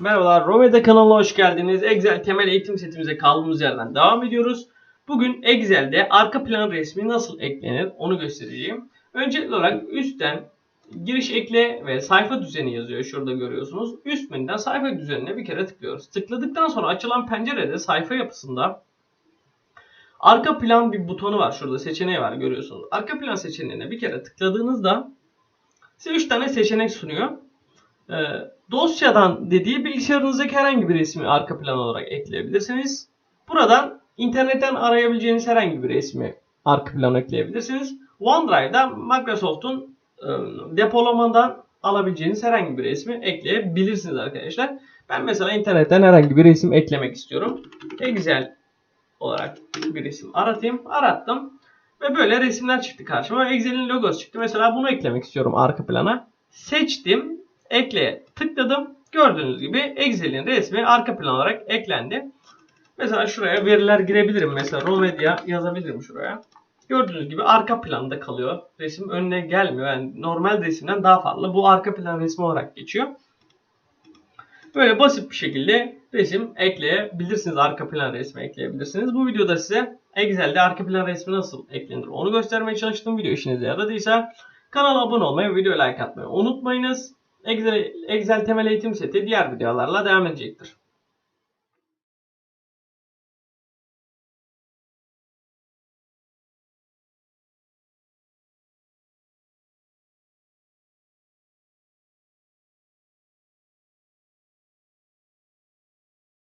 Merhabalar, Romeda kanalına hoş geldiniz. Excel temel eğitim setimize kaldığımız yerden devam ediyoruz. Bugün Excel'de arka plan resmi nasıl eklenir onu göstereceğim. Öncelikli olarak üstten giriş ekle ve sayfa düzeni yazıyor. Şurada görüyorsunuz. Üst menüden sayfa düzenine bir kere tıklıyoruz. Tıkladıktan sonra açılan pencerede sayfa yapısında arka plan bir butonu var. Şurada seçeneği var görüyorsunuz. Arka plan seçeneğine bir kere tıkladığınızda size 3 tane seçenek sunuyor. Ee, dosyadan dediği bilgisayarınızdaki herhangi bir resmi arka plan olarak ekleyebilirsiniz. Buradan internetten arayabileceğiniz herhangi bir resmi arka plan ekleyebilirsiniz. OneDrive'da Microsoft'un e, depolamadan alabileceğiniz herhangi bir resmi ekleyebilirsiniz arkadaşlar. Ben mesela internetten herhangi bir resim eklemek istiyorum. Excel olarak bir resim aratayım. Arattım. Ve böyle resimler çıktı karşıma. Excel'in logosu çıktı. Mesela bunu eklemek istiyorum arka plana. Seçtim. Ekleye tıkladım. Gördüğünüz gibi Excel'in resmi arka plan olarak eklendi. Mesela şuraya veriler girebilirim. Mesela Romedia yazabilirim şuraya. Gördüğünüz gibi arka planda kalıyor. Resim önüne gelmiyor. Yani normal resimden daha farklı. Bu arka plan resmi olarak geçiyor. Böyle basit bir şekilde resim ekleyebilirsiniz. Arka plan resmi ekleyebilirsiniz. Bu videoda size Excel'de arka plan resmi nasıl eklenir onu göstermeye çalıştım. Video işinize yaradıysa kanala abone olmayı ve videoya like atmayı unutmayınız. Excel, Excel temel eğitim seti diğer videolarla devam edecektir.